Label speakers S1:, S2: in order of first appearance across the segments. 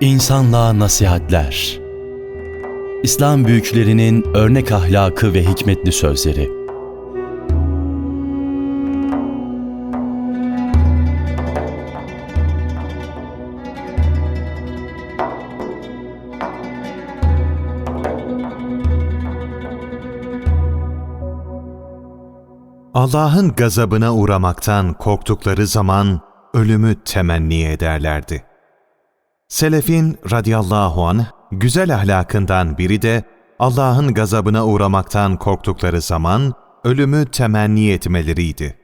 S1: İnsanlığa nasihatler. İslam büyüklerinin örnek ahlakı ve hikmetli sözleri.
S2: Allah'ın gazabına uğramaktan korktukları zaman ölümü temenni ederlerdi. Selefin radıyallahu anh güzel ahlakından biri de Allah'ın gazabına uğramaktan korktukları zaman ölümü temenni etmeleriydi.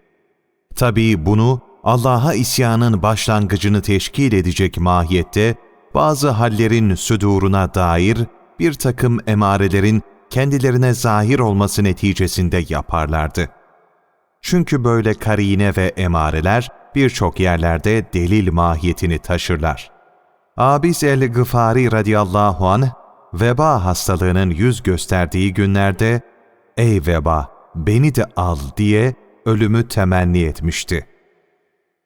S2: Tabii bunu Allah'a isyanın başlangıcını teşkil edecek mahiyette bazı hallerin süduruna dair bir takım emarelerin kendilerine zahir olması neticesinde yaparlardı. Çünkü böyle karine ve emareler birçok yerlerde delil mahiyetini taşırlar. Abis el-Gıfari radıyallahu anh, veba hastalığının yüz gösterdiği günlerde, ''Ey veba, beni de al.'' diye ölümü temenni etmişti.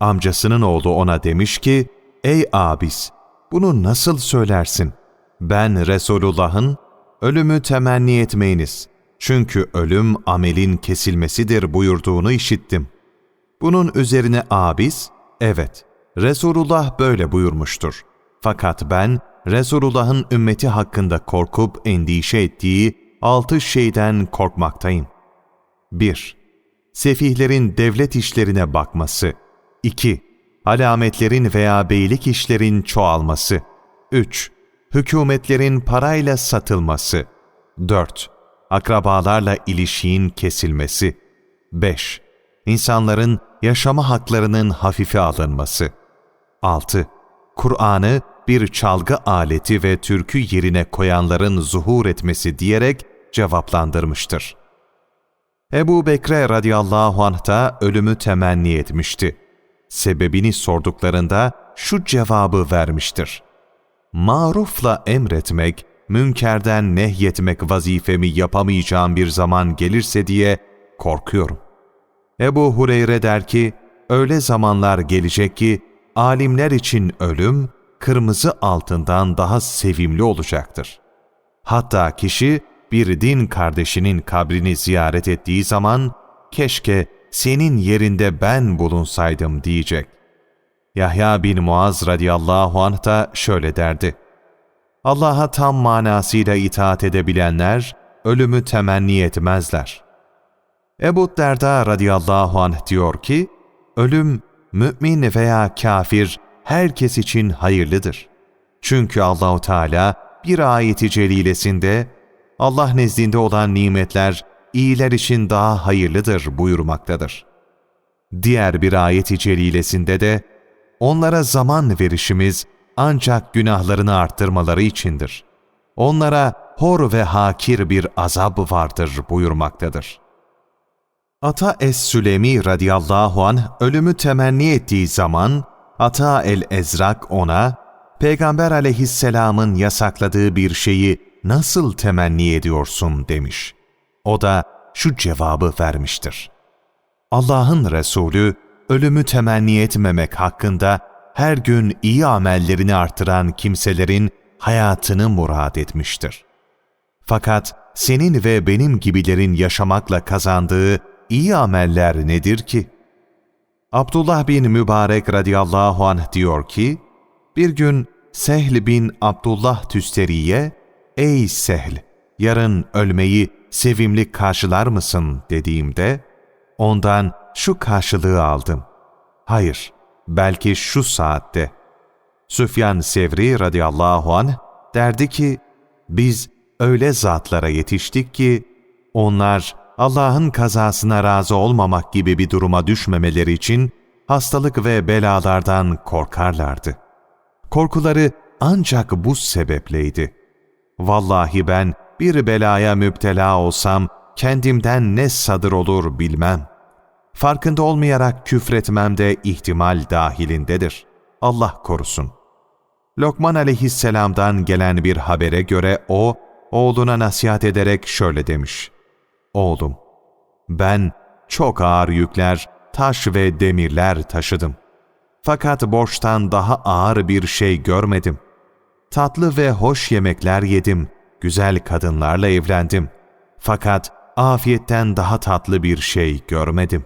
S2: Amcasının oğlu ona demiş ki, ''Ey abis, bunu nasıl söylersin? Ben Resulullah'ın ölümü temenni etmeyiniz. Çünkü ölüm amelin kesilmesidir buyurduğunu işittim. Bunun üzerine abis, evet, Resulullah böyle buyurmuştur. Fakat ben Resulullah'ın ümmeti hakkında korkup endişe ettiği altı şeyden korkmaktayım. 1. Sefihlerin devlet işlerine bakması. 2. Alametlerin veya beylik işlerin çoğalması. 3. Hükümetlerin parayla satılması. 4. Akrabalarla ilişiğin kesilmesi. 5. İnsanların yaşama haklarının hafife alınması. 6. Kur'an'ı bir çalgı aleti ve türkü yerine koyanların zuhur etmesi diyerek cevaplandırmıştır. Ebu Bekre radıyallahu anh da ölümü temenni etmişti. Sebebini sorduklarında şu cevabı vermiştir. Marufla emretmek, münkerden nehyetmek vazifemi yapamayacağım bir zaman gelirse diye korkuyorum. Ebu Hureyre der ki, öyle zamanlar gelecek ki, alimler için ölüm, kırmızı altından daha sevimli olacaktır. Hatta kişi bir din kardeşinin kabrini ziyaret ettiği zaman, keşke senin yerinde ben bulunsaydım diyecek. Yahya bin Muaz radıyallahu anh da şöyle derdi. Allah'a tam manasıyla itaat edebilenler ölümü temenni etmezler. Ebu Derda radıyallahu anh diyor ki, ölüm mümin veya kafir herkes için hayırlıdır. Çünkü Allahu Teala bir ayeti celilesinde Allah nezdinde olan nimetler iyiler için daha hayırlıdır buyurmaktadır. Diğer bir ayeti celilesinde de onlara zaman verişimiz ancak günahlarını arttırmaları içindir. Onlara hor ve hakir bir azab vardır buyurmaktadır. Ata Es-Sülemi radıyallahu anh ölümü temenni ettiği zaman Ata el-Ezrak ona, Peygamber aleyhisselamın yasakladığı bir şeyi nasıl temenni ediyorsun demiş. O da şu cevabı vermiştir. Allah'ın Resulü ölümü temenni etmemek hakkında her gün iyi amellerini artıran kimselerin hayatını murad etmiştir. Fakat senin ve benim gibilerin yaşamakla kazandığı iyi ameller nedir ki? Abdullah bin Mübarek radıyallahu anh diyor ki, bir gün Sehl bin Abdullah Tüsteri'ye, ''Ey Sehl, yarın ölmeyi sevimli karşılar mısın?'' dediğimde, ondan şu karşılığı aldım. Hayır, belki şu saatte. Süfyan Sevri radıyallahu anh derdi ki, biz öyle zatlara yetiştik ki, onlar Allah'ın kazasına razı olmamak gibi bir duruma düşmemeleri için hastalık ve belalardan korkarlardı. Korkuları ancak bu sebepleydi. Vallahi ben bir belaya müptela olsam kendimden ne sadır olur bilmem. Farkında olmayarak küfretmem de ihtimal dahilindedir. Allah korusun. Lokman aleyhisselamdan gelen bir habere göre o, oğluna nasihat ederek şöyle demiş. Oğlum, ben çok ağır yükler, taş ve demirler taşıdım. Fakat borçtan daha ağır bir şey görmedim. Tatlı ve hoş yemekler yedim, güzel kadınlarla evlendim. Fakat afiyetten daha tatlı bir şey görmedim.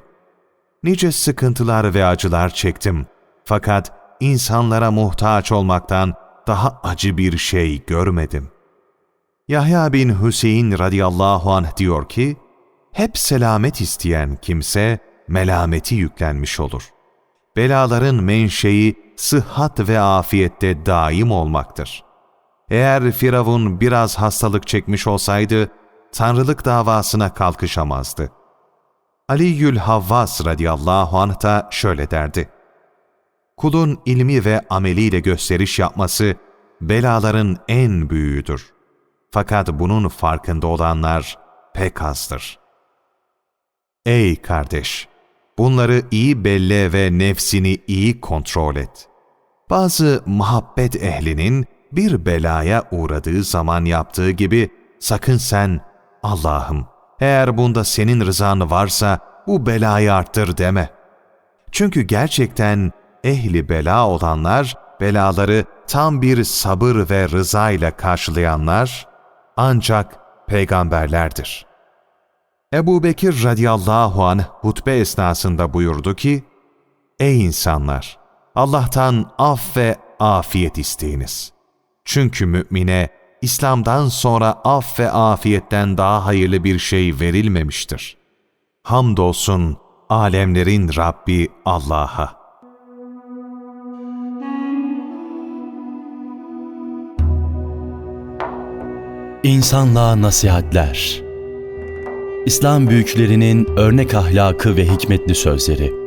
S2: Nice sıkıntılar ve acılar çektim. Fakat insanlara muhtaç olmaktan daha acı bir şey görmedim. Yahya bin Hüseyin radıyallahu anh diyor ki, hep selamet isteyen kimse melameti yüklenmiş olur. Belaların menşei sıhhat ve afiyette daim olmaktır. Eğer Firavun biraz hastalık çekmiş olsaydı, tanrılık davasına kalkışamazdı. Ali Yül Havvas radıyallahu anh da şöyle derdi. Kulun ilmi ve ameliyle gösteriş yapması belaların en büyüğüdür. Fakat bunun farkında olanlar pek azdır. Ey kardeş! Bunları iyi belle ve nefsini iyi kontrol et. Bazı muhabbet ehlinin bir belaya uğradığı zaman yaptığı gibi sakın sen Allah'ım eğer bunda senin rızan varsa bu belayı arttır deme. Çünkü gerçekten ehli bela olanlar belaları tam bir sabır ve rıza ile karşılayanlar ancak peygamberlerdir. Ebu Bekir radıyallahu anh hutbe esnasında buyurdu ki, Ey insanlar! Allah'tan af ve afiyet isteyiniz. Çünkü mümine İslam'dan sonra af ve afiyetten daha hayırlı bir şey verilmemiştir. Hamdolsun alemlerin Rabbi Allah'a.
S1: İnsanlığa nasihatler. İslam büyüklerinin örnek ahlakı ve hikmetli sözleri